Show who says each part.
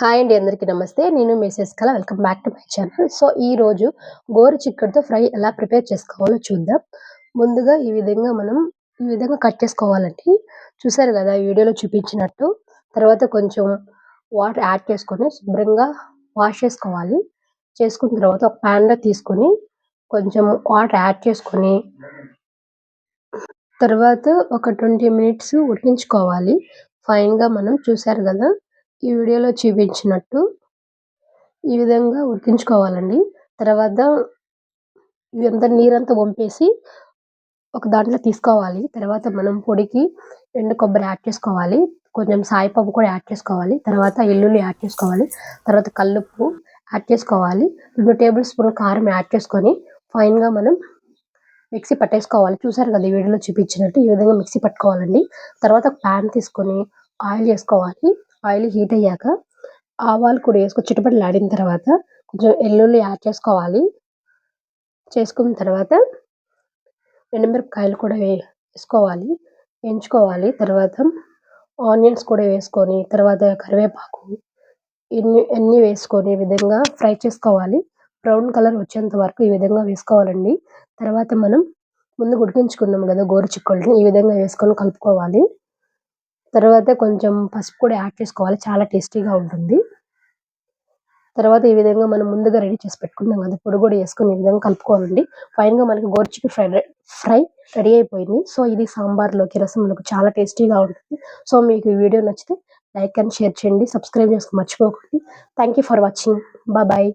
Speaker 1: Hi అండి అందరికీ నమస్తే. నేను మెసేజ్ కల welcome back to my channel. So ఈ రోజు గోరు చిక్కుడుతో ఫ్రై ఎలా ప్రిపేర్ చేసుకోవాలో చూద్దాం. ముందుగా ఈ విధంగా మనం ఈ విధంగా కట్ చేసుకోవాలండి. చూసారు కదా వీడియోలో చూపించినట్టు. తర్వాత కొంచెం వాటర్ యాడ్ చేసుకొని శుభ్రంగా వాష్ చేసుకోవాలి. చేసుకున్న తర్వాత ఒక ప్యాన్లో తీసుకొని కొంచెం వాటర్ యాడ్ చేసుకొని తర్వాత ఒక ట్వంటీ మినిట్స్ ఉడికించుకోవాలి. ఫైన్గా మనం చూసారు కదా ఈ వీడియోలో చూపించినట్టు ఈ విధంగా ఉడికించుకోవాలండి. తర్వాత ఇదంతా నీరంతా వంపేసి ఒక దాంట్లో తీసుకోవాలి. తర్వాత మనం పొడికి ఎండు కొబ్బరి యాడ్ చేసుకోవాలి. కొంచెం సాయిపప్పు కూడా యాడ్ చేసుకోవాలి. తర్వాత ఎల్లుల్లి యాడ్ చేసుకోవాలి. తర్వాత కల్లుప్పు యాడ్ చేసుకోవాలి. రెండు టేబుల్ స్పూన్ కారం యాడ్ చేసుకొని ఫైన్గా మనం మిక్సీ పట్టేసుకోవాలి. చూసారు కదా ఈ వీడియోలో చూపించినట్టు ఈ విధంగా మిక్సీ పట్టుకోవాలండి. తర్వాత ఒక ప్యాన్ తీసుకొని ఆయిల్ వేసుకోవాలి ఆయిల్ హీట్ అయ్యాక ఆవాలు కూడా వేసుకొని చిటపటలు ఆడిన తర్వాత కొంచెం ఎల్లుల్లి యాడ్ చేసుకోవాలి. చేసుకున్న తర్వాత ఎండుమిరపకాయలు కూడా వేసుకోవాలి. వేయించుకోవాలి. తర్వాత ఆనియన్స్ కూడా వేసుకొని తర్వాత కరివేపాకు ఇన్ని అన్ని వేసుకొని ఈ విధంగా ఫ్రై చేసుకోవాలి. బ్రౌన్ కలర్ వచ్చేంత వరకు ఈ విధంగా వేసుకోవాలండి. తర్వాత మనం ముందు ఉడికించుకున్నాం కదా గోరుచిక్కుడుని ఈ విధంగా వేసుకొని కలుపుకోవాలి. తర్వాత కొంచెం పసుపు కూడా యాడ్ చేసుకోవాలి. చాలా టేస్టీగా ఉంటుంది. తర్వాత ఈ విధంగా మనం ముందుగా రెడీ చేసి పెట్టుకున్నాం కదా పొడి కూడా వేసుకుని ఈ విధంగా కలుపుకోవాలండి. ఫైన్గా మనకి గోరుచిక్కుడు ఫ్రై ఫ్రై రెడీ అయిపోయింది. సో ఇది సాంబార్లోకి రసంలోకి చాలా టేస్టీగా ఉంటుంది. సో మీకు ఈ వీడియో నచ్చితే లైక్ అండ్ షేర్ చేయండి. సబ్స్క్రైబ్ చేసుకుని మర్చిపోకండి. Thank you for watching bye